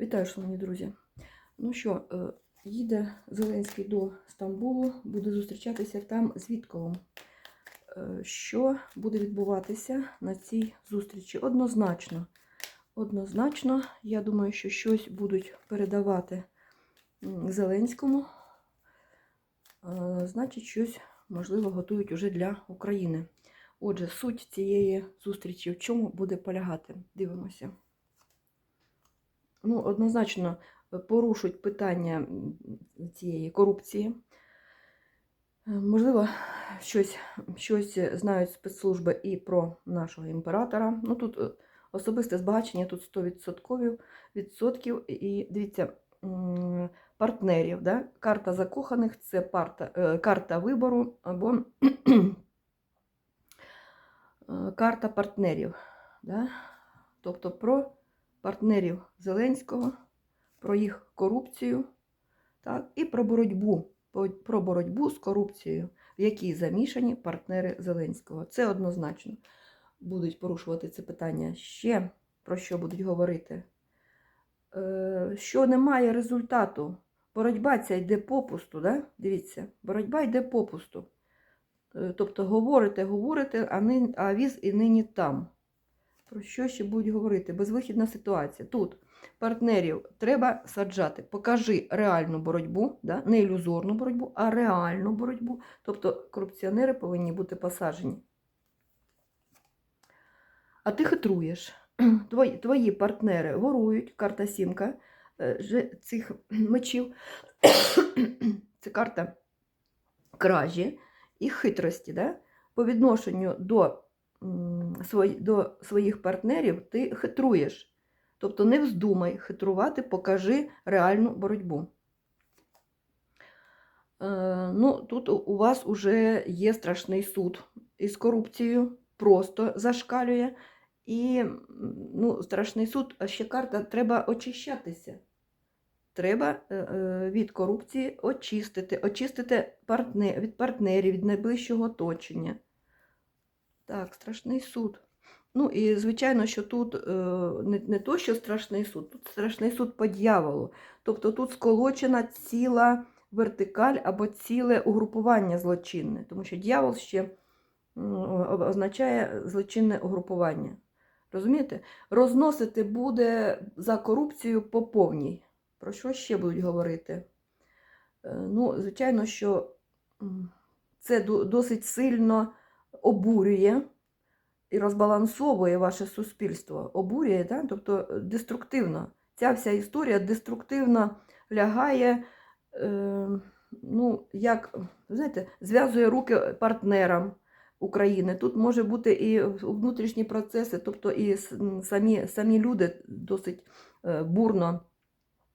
Вітаю, шановні друзі. Ну що, е, їде Зеленський до Стамбулу, буде зустрічатися там з Вітковим. Е, Що буде відбуватися на цій зустрічі? Однозначно. Однозначно, я думаю, що щось будуть передавати Зеленському. Е, Значить, щось, можливо, готують уже для України. Отже, суть цієї зустрічі в чому буде полягати? Дивимося ну, однозначно е, порушують питання цієї корупції. Е, Можливо, щось, щось знають спецслужби і про нашого імператора. Ну, тут е, особисте збагачення, тут 100% відсотків. І дивіться, партнерів. Да? Карта закоханих це парта, карта вибору або карта партнерів. Да? Тобто про партнерів Зеленського, про їх корупцію, так, і про боротьбу, про боротьбу з корупцією, в якій замішані партнери Зеленського. Це однозначно будуть порушувати це питання. Ще про що будуть говорити? Е, Що немає результату. Боротьба ця йде попусту, да? дивіться, боротьба йде попусту. Е, Тобто говорите, говорите, а віз і нині там. Про що ще будуть говорити? Безвихідна ситуація. Тут партнерів треба саджати. Покажи реальну боротьбу, да? не ілюзорну боротьбу, а реальну боротьбу. Тобто корупціонери повинні бути посаджені. А ти хитруєш. Твої, твої партнери ворують, карта сімка е, цих мечів. Це карта кражі і хитрості. Да? По відношенню до до своїх партнерів ти хитруєш. Тобто не вздумай хитрувати, покажи реальну боротьбу. Е, ну, тут у- вас вже є страшний суд із корупцією, просто зашкалює. І ну, страшний суд, а ще карта треба очищатися. Треба е, е, від корупції очистити, очистити партне, від партнерів, від найближчого оточення. Так, страшний суд. Ну і звичайно, що тут е, не, не то, що страшний суд, тут страшний суд по дьяволу. Тобто тут сколочена ціла вертикаль або ціле угрупування злочинне, тому що дьявол ще означає злочинне угрупування. Розумієте? Розносити буде за корупцію по повній. Про що ще будуть говорити? Е, Ну, звичайно, що це досить сильно обурює і розбалансовує ваше суспільство. Обурює, да? тобто е, деструктивно. Ця вся історія деструктивно лягає, е, ну, як, знаєте, зв'язує руки партнерам України. Тут може бути і внутрішні процеси, тобто і самі, самі люди досить е, бурно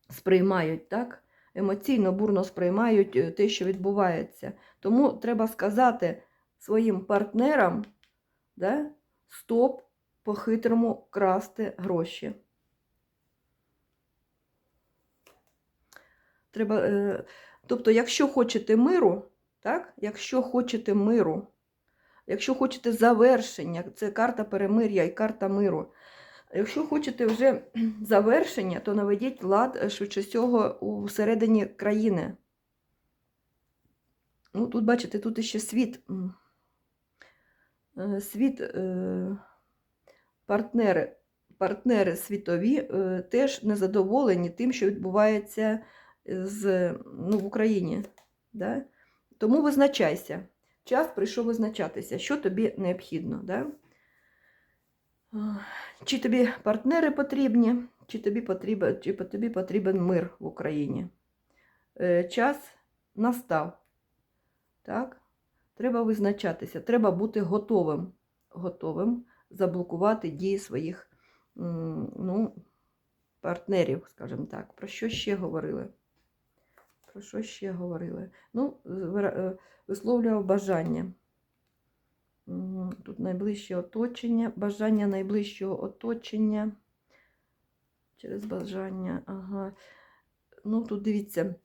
сприймають, так? емоційно бурно сприймають е, те, що відбувається. Тому треба сказати своїм партнерам, да, стоп по-хитрому красти гроші. Треба, е, тобто, якщо хочете миру, так, якщо хочете миру, якщо хочете завершення, це карта перемир'я і карта миру. Якщо хочете вже завершення, то наведіть лад е, швидше всього у всередині країни. Ну, тут, бачите, тут іще світ. Е, Світ, е, партнери, партнери світові е, теж незадоволені тим, що відбувається з, ну, в Україні. Да? Тому визначайся. Час прийшов визначатися, що тобі необхідно. Да? Чи тобі партнери потрібні, чи тобі потрібен, чи тобі потрібен мир в Україні. Час настав. Так? Треба визначатися, треба бути готовим, готовим заблокувати дії своїх ну, партнерів, скажімо так. Про що ще говорили? Про що ще говорили? Ну, е, висловлював бажання. Тут найближче оточення, бажання найближчого оточення. Через бажання, ага. Ну, тут дивіться,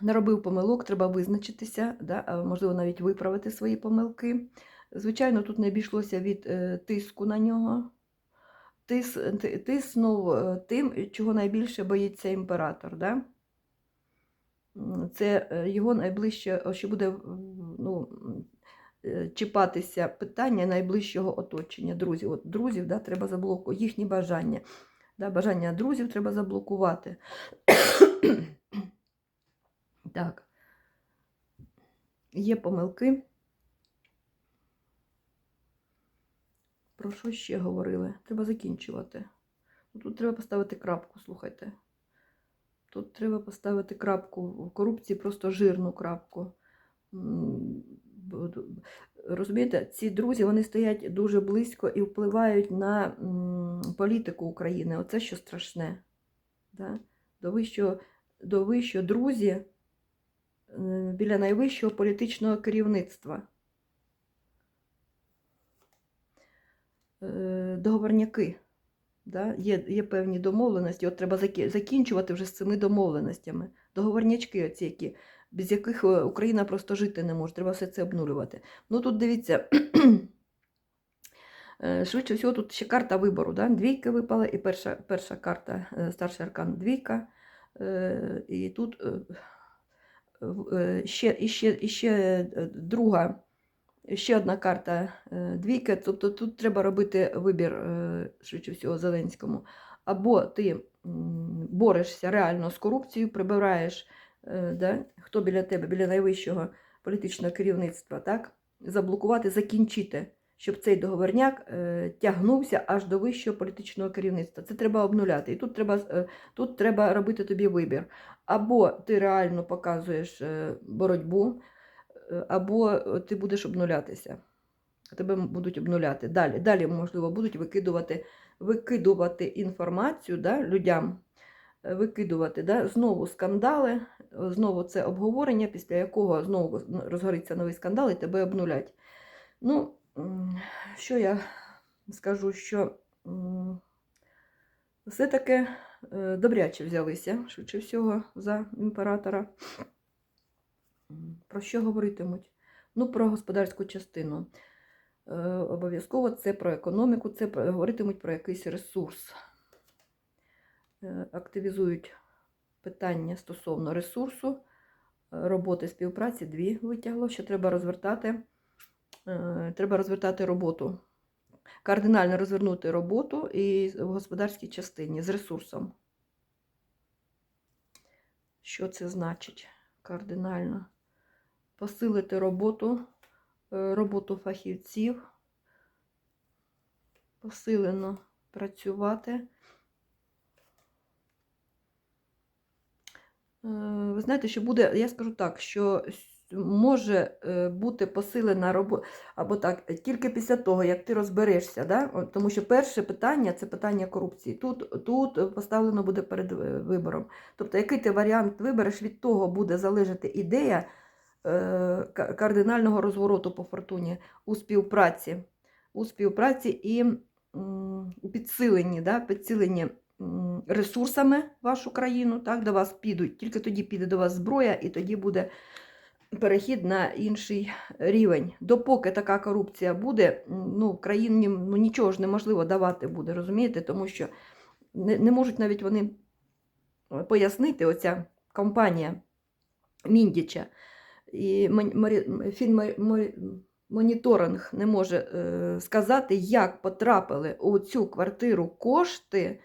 наробив помилок, треба визначитися, да? можливо, навіть виправити свої помилки. Звичайно, тут не обійшлося від е, тиску на нього. тис, ти- тиснув е, тим, чого найбільше боїться імператор. Да? Це е, його найближче, що буде ну, чіпатися питання найближчого оточення, друзів. От друзів да, треба заблокувати, їхні бажання. Да, бажання друзів треба заблокувати. Так. Є помилки. Про що ще говорили? Треба закінчувати. Ну, Тут треба поставити крапку, слухайте. Тут треба поставити крапку в корупції, просто жирну крапку. Розумієте, ці друзі вони стоять дуже близько і впливають на політику України. Оце що страшне. Да? До вищого, до вищого друзі е, біля найвищого політичного керівництва. Е, Договорняки. Да? Є, є певні домовленості. От треба закінчувати вже з цими домовленостями. Договорнячки, оці, які, без яких е, Україна просто жити не може. Треба все це обнулювати. Ну тут дивіться. е, Швидше всього, тут ще карта вибору. Да? Двійки випала, і перша, перша карта, е, старший аркан двійка. Е, І тут е, е, ще, ще, ще е, друга, ще одна карта е, двійка. Тобто тут треба робити вибір, е, швидше всього, Зеленському. Або ти борешся реально з корупцією, прибираєш, е, да, хто біля тебе, біля найвищого політичного керівництва, так? заблокувати, закінчити, щоб цей договорняк е, тягнувся аж до вищого політичного керівництва. Це треба обнуляти. І тут треба, е, тут треба робити тобі вибір. Або ти реально показуєш е, боротьбу, або ти будеш обнулятися. Тебе будуть обнуляти. Далі, далі можливо, будуть викидувати, викидувати інформацію да, людям, викидувати да, знову скандали, знову це обговорення, після якого знову розгориться новий скандал і тебе обнулять. Ну, що я скажу, що все-таки е, добряче взялися, швидше всього, за імператора. Про що говоритимуть? Ну, про господарську частину. Е, Обов'язково це про економіку, це говоритимуть про якийсь ресурс. Е, Активізують питання стосовно ресурсу, роботи співпраці, дві витягло, що треба розвертати. Е, Треба розвертати роботу. Кардинально розвернути роботу і в господарській частині з ресурсом. Що це значить? Кардинально. Посилити роботу, е, роботу фахівців, посилено працювати. Е, Ви знаєте, що буде, я скажу так, що може е, бути посилена робота, або так, тільки після того, як ти розберешся, да? Тому що перше питання це питання корупції. Тут, тут поставлено буде перед е, вибором. Тобто, який ти варіант вибереш, від того буде залежати ідея е, кардинального розвороту по фортуні у співпраці, у співпраці і у підсиленні, да? підсиленні ресурсами вашу країну, так, до вас підуть. Тільки тоді піде до вас зброя, і тоді буде перехід на інший рівень. Допоки така корупція буде, ну, країні ну, нічого ж неможливо давати буде, розумієте? Тому що не, не можуть навіть вони пояснити, оця компанія Міндіча. І мон- морі- не може е, сказати, як потрапили у цю квартиру кошти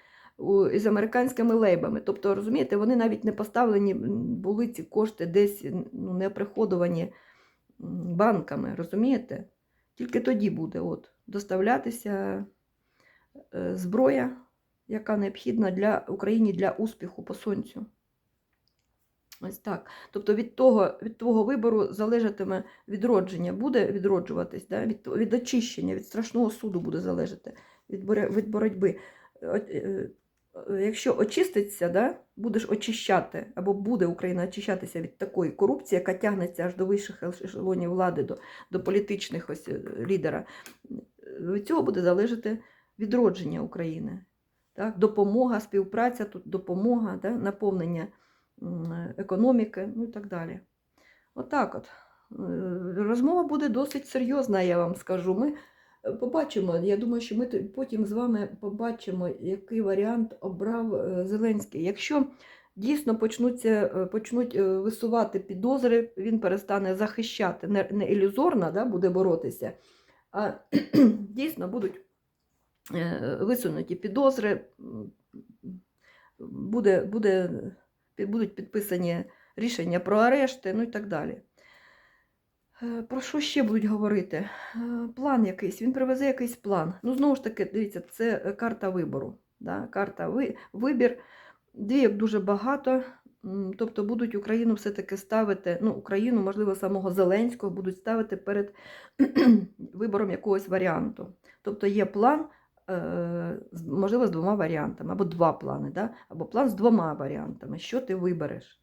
із американськими лейбами. Тобто, розумієте, вони навіть не поставлені були ці кошти десь ну, не оприходовані банками, розумієте? Тільки тоді буде от, доставлятися е, зброя, яка необхідна для Україні для успіху по сонцю. Ось так. Тобто від того, від твого вибору залежатиме відродження, буде відроджуватись, да? від, від очищення, від страшного суду буде залежати, від, від боротьби. Е, е, Якщо очиститься, да, будеш очищати, або буде Україна очищатися від такої корупції, яка тягнеться аж до вищих ешелонів влади, до, до політичних ось е, лідера, від цього буде залежати відродження України. Так? Допомога, співпраця, тут допомога, да? наповнення економіки, ну і так далі. Отак от. Е, Розмова буде досить серйозна, я вам скажу. Ми Е, Побачимо. Я думаю, що ми потім з вами побачимо, який варіант обрав е, Зеленський. Якщо дійсно почнуться, е, почнуть е, висувати підозри, він перестане захищати, не, не ілюзорно да, буде боротися, а дійсно будуть висунуті підозри, буде, буде, будуть підписані рішення про арешти, ну і так далі. Е, Про що ще будуть говорити? Е, План якийсь, він привезе якийсь план. Ну, знову ж таки, дивіться, це е, карта вибору. Да? Карта ви, вибір. Двійок дуже багато. Тобто будуть Україну все-таки ставити, ну, Україну, можливо, самого Зеленського будуть ставити перед вибором якогось варіанту. Тобто є план, можливо, з двома варіантами, або два плани, да? або план з двома варіантами. Що ти вибереш?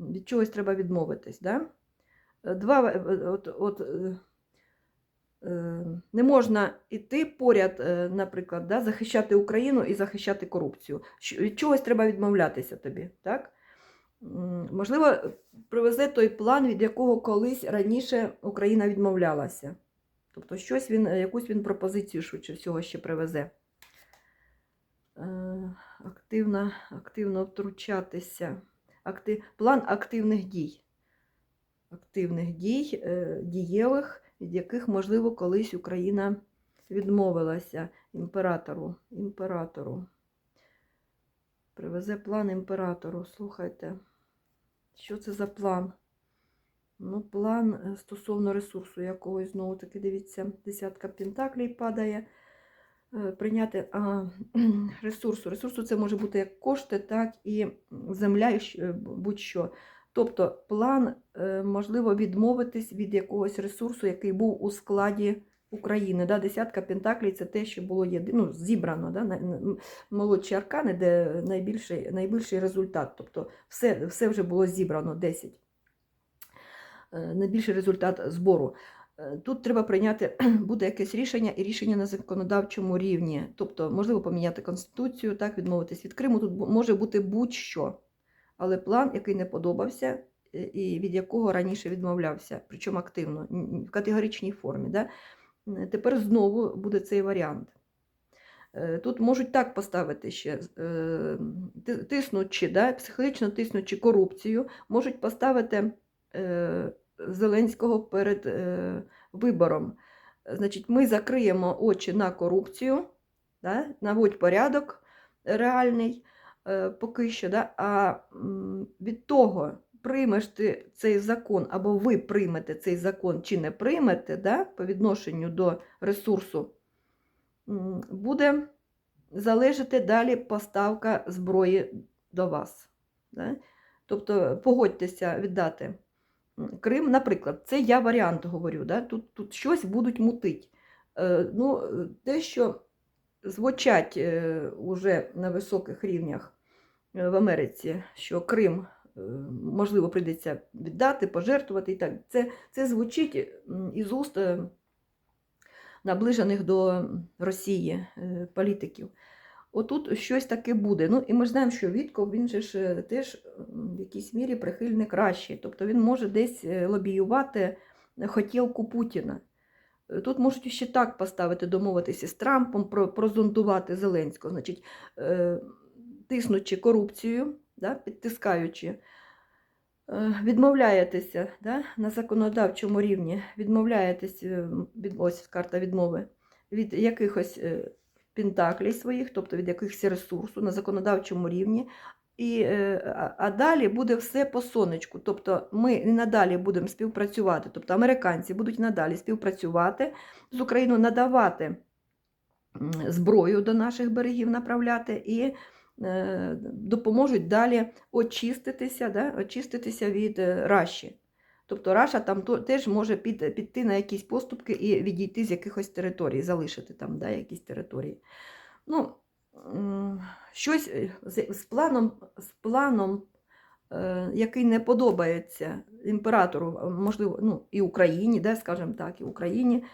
Від чогось треба відмовитись. Да? Е, Два, е, от, от, е, е, не можна йти поряд, е, наприклад, да, захищати Україну і захищати корупцію. Від чогось треба відмовлятися тобі. Так? Можливо, привезе той план, від якого колись раніше Україна відмовлялася. Тобто щось він, е, якусь він пропозицію швидше всього ще привезе. Е, Активно, активно втручатися. Акти... План активних дій. Активних дій, е, дієвих, від яких, можливо, колись Україна відмовилася імператору. імператору. Привезе план імператору. Слухайте, що це за план? Ну, план е, стосовно ресурсу якогось, знову таки, дивіться, десятка пентаклей падає. Е, Прийняти а, ресурсу. Ресурсу це може бути як кошти, так і земля, і будь-що. Тобто план, е, можливо, відмовитись від якогось ресурсу, який був у складі України. Да? Десятка пентаклей це те, що було єди... ну, зібрано. Да? Молодші аркани, де найбільший, найбільший результат. Тобто все, все вже було зібрано 10. Е, Найбільший результат збору. Е, Тут треба прийняти буде якесь рішення і рішення на законодавчому рівні. Тобто, можливо, поміняти конституцію, так, відмовитись від Криму. Тут може бути будь-що. Але план, який не подобався, е, і від якого раніше відмовлявся, причому активно, в категоричній формі. Да? Тепер знову буде цей варіант. Е, Тут можуть так поставити ще, е, тиснучи, да, психологічно тиснучи корупцію, можуть поставити Зеленського перед вибором. Значить, ми закриємо очі на корупцію, да, наводь порядок реальний поки що, да, а від того, приймеш ти цей закон, або ви приймете цей закон чи не приймете да, по відношенню до ресурсу, буде залежати далі поставка зброї до вас. Да? Тобто погодьтеся віддати Крим, наприклад, це я варіант говорю, да? тут, тут щось будуть мутить. Е, ну, е, те, що звучать е, уже на високих рівнях е, в Америці, що Крим, е, можливо, прийдеться віддати, пожертвувати і так. Це, це звучить із уст наближених до Росії політиків. Отут щось таке буде. Ну, і ми ж знаємо, що Вітков, він же ж теж в якійсь мірі прихильник кращий. Тобто він може десь лобіювати хотілку Путіна. Е, Тут можуть ще так поставити, домовитися з Трампом, про, прозондувати Зеленського, значить, е, тиснучи корупцію, да, підтискаючи, е, відмовляєтеся да, на законодавчому рівні, відмовляєтесь, від, ось карта відмови, від якихось пентаклей своїх, тобто від якихось ресурсу на законодавчому рівні. І, е, а- далі буде все по сонечку. Тобто ми і надалі будемо співпрацювати, тобто американці будуть надалі співпрацювати з Україною, надавати зброю до наших берегів направляти і е, допоможуть далі очиститися, да, очиститися від е, Раші. Тобто Раша там теж може під, піти на якісь поступки і відійти з якихось територій, залишити там да, якісь території. Ну, щось е, з, з планом, з планом е, який не подобається імператору, можливо, ну, і Україні, да, скажімо так, і Україні,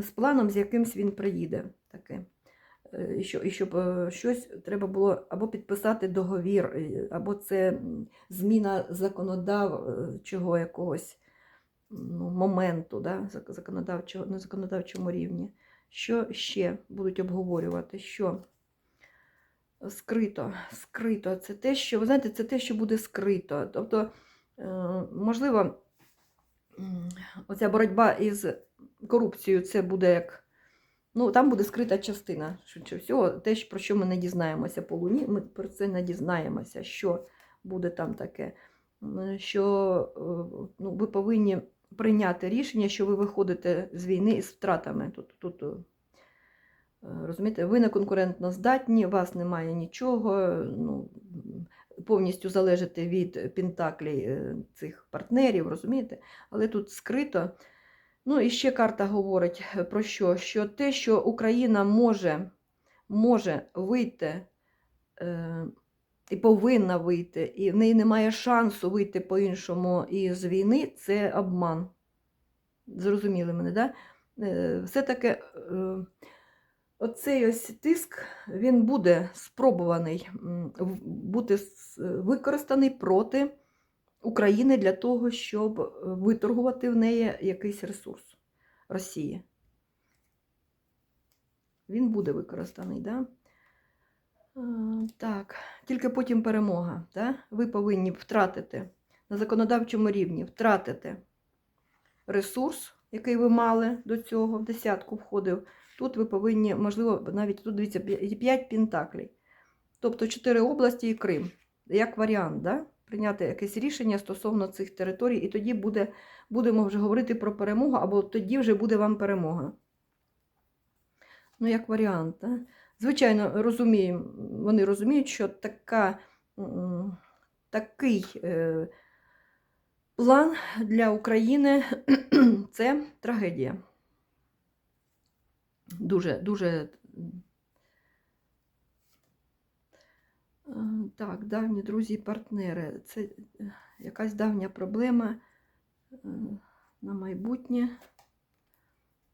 з планом, з якимсь він приїде. Таке. І що- і щоб е, щось треба було або підписати договір, е, або це зміна законодавчого якогось ну, моменту, да, законодавчого, на законодавчому рівні. Що ще будуть обговорювати? Що скрито, скрито. Це те, що, ви знаєте, це те, що буде скрито. Тобто, е, можливо, оця боротьба із корупцією, це буде як. Ну, там буде скрита частина. Швидше всього, те, про що ми не дізнаємося по Луні, ми про це не дізнаємося, що буде там таке. Що е, ну, ви повинні прийняти рішення, що ви виходите з війни із втратами. Тут, тут розумієте, ви не конкурентно здатні, у вас немає нічого, ну, повністю залежите від пентаклей е, цих партнерів, розумієте? Але тут скрито. Ну і ще карта говорить е, про що? Що те, що Україна може, може вийти е, і повинна вийти, і в неї немає шансу вийти по-іншому із війни, це обман. Зрозуміли мене, да? Е, Все-таки е, оцей ось тиск, він буде спробуваний бути використаний проти України для того, щоб е, виторгувати в неї якийсь ресурс Росії. Він буде використаний, да? Так, тільки потім перемога. Да? Ви повинні втратити на законодавчому рівні втратити ресурс, який ви мали до цього, в десятку входив. Тут ви повинні, можливо, навіть тут дивіться, 5 пентаклей. Тобто 4 області і Крим. Як варіант, да? прийняти якесь рішення стосовно цих територій, і тоді буде, будемо вже говорити про перемогу, або тоді вже буде вам перемога. Ну, як варіант. Да? Звичайно, розуміємо, вони розуміють, що така, такий е, план для України це трагедія. Дуже, дуже. Е, Так, давні друзі і партнери. Це е, якась давня проблема е, на майбутнє.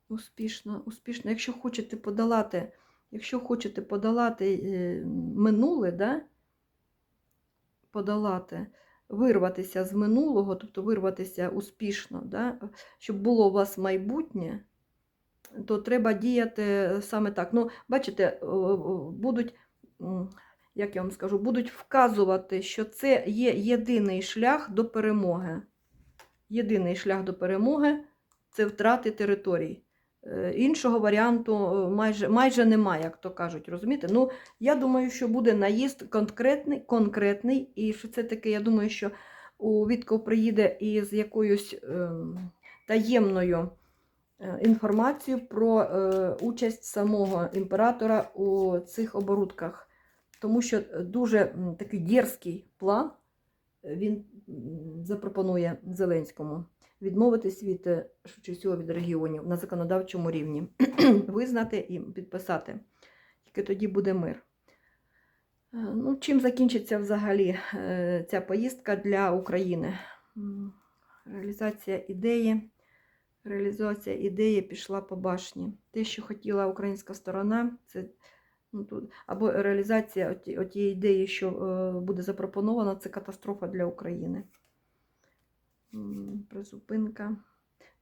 Успішно, успішно. Якщо хочете подолати, якщо хочете подолати минуле, да? подолати, вирватися з минулого, тобто вирватися успішно, да? щоб було у вас майбутнє, то треба діяти саме так. Ну, бачите, о, о, будуть, як я вам скажу, будуть вказувати, що це є єдиний шлях до перемоги. Єдиний шлях до перемоги це втрати територій. Е, Іншого варіанту е, майже, майже немає, як то кажуть, розумієте? Ну, я думаю, що буде наїзд конкретний, конкретний, і що це таке, я думаю, що у Вітков приїде із якоюсь ем, таємною е, інформацією про е, участь самого імператора у цих оборудках. Тому що дуже такий дерзкий план е, він запропонує Зеленському відмовитись від е, всього від регіонів на законодавчому рівні, визнати і підписати. Тільки тоді буде мир. Е, Ну, чим закінчиться взагалі е, ця поїздка для України? Реалізація ідеї. Реалізація ідеї пішла по башні. Те, що хотіла українська сторона, це ну, тут, або реалізація оті- ідеї, що е, буде запропонована, це катастрофа для України. Призупинка.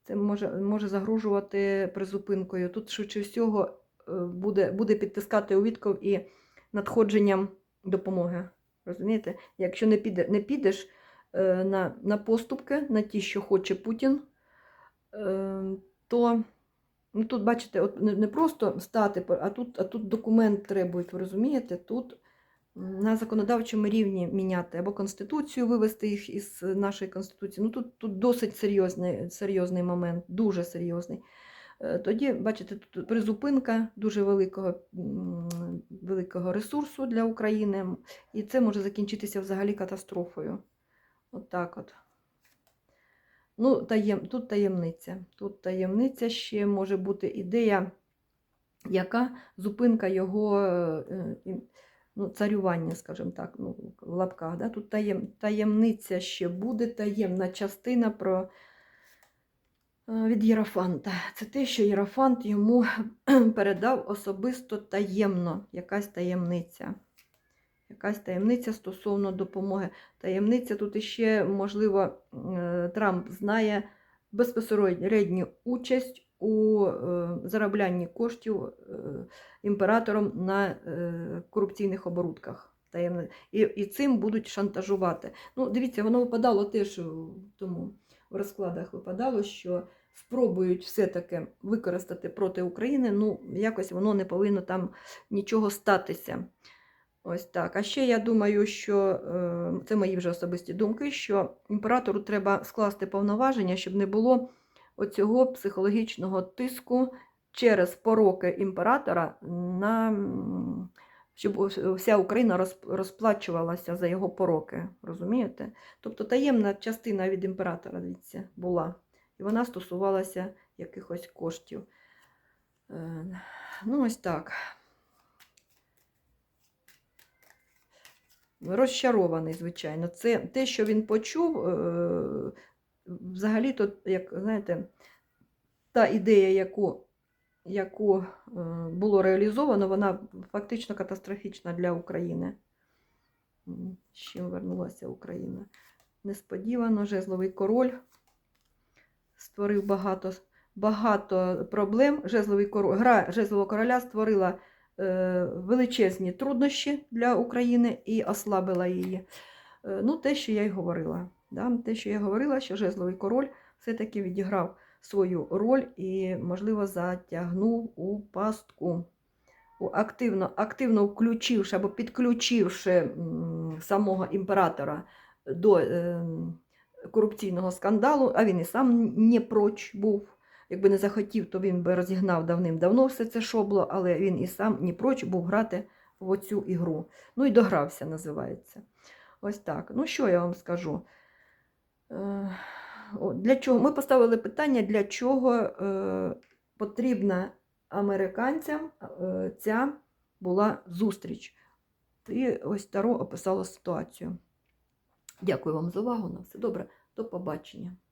Це може, може загрожувати призупинкою. Тут, швидше всього, е, буде, буде підтискати у Вітков і надходженням допомоги. Розумієте? Якщо не, піде, не підеш е, на, на поступки, на ті, що хоче Путін, то ну, тут, бачите, от не, не просто стати, а тут, а тут документ требують, ви розумієте? Тут на законодавчому рівні міняти або Конституцію вивести їх із нашої Конституції. Ну, тут, тут досить серйозний, серйозний момент, дуже серйозний. Е, Тоді, бачите, тут призупинка дуже великого, великого ресурсу для України, і це може закінчитися взагалі катастрофою. От так от. Ну, таєм, тут таємниця. Тут таємниця ще може бути ідея, яка зупинка його е, ну, царювання, скажімо так, ну, в лапках. Да? Тут таєм, таємниця ще буде, таємна частина про е, від Єрофанта. Це те, що Єрофант йому передав особисто таємно, якась таємниця. Якась таємниця стосовно допомоги. Таємниця тут іще, можливо, е, Трамп знає безпосередню участь у е, зароблянні коштів е, імператором на корупційних оборудках. Таємне. І, і цим будуть шантажувати. Ну, дивіться, воно випадало теж тому в розкладах випадало, що спробують все-таки використати проти України. Ну, якось воно не повинно там нічого статися. Ось так. А ще я думаю, що е, це мої вже особисті думки, що імператору треба скласти повноваження, щоб не було оцього психологічного тиску через пороки імператора на щоб вся Україна розплачувалася за його пороки. Розумієте? Тобто таємна частина від імператора дивіться, була. І вона стосувалася якихось коштів. Е, Ну, ось так. Розчарований, звичайно. Це те, що він почув, е, взагалі-то, як знаєте, та ідея, яку, яку е, було реалізовано, вона фактично катастрофічна для України. З чим вернулася Україна? Несподівано, жезловий король створив багато, багато проблем. Жезловий король, гра жезлового короля створила величезні труднощі для України і ослабила її. Е, ну, те, що я й говорила. Да? Те, що я говорила, що жезловий король все-таки відіграв свою роль і, можливо, затягнув у пастку. Активно, активно включивши або підключивши самого імператора до е, корупційного скандалу, а він і сам не проч був. Якби не захотів, то він би розігнав давним-давно все це шобло, але він і сам не проч був грати в оцю ігру. Ну і догрався, називається. Ось так. Ну, що я вам скажу? Е, Для чого? Ми поставили питання, для чого е, потрібна американцям е, ця була зустріч. І ось Таро описала ситуацію. Дякую вам за увагу. На все добре. До побачення.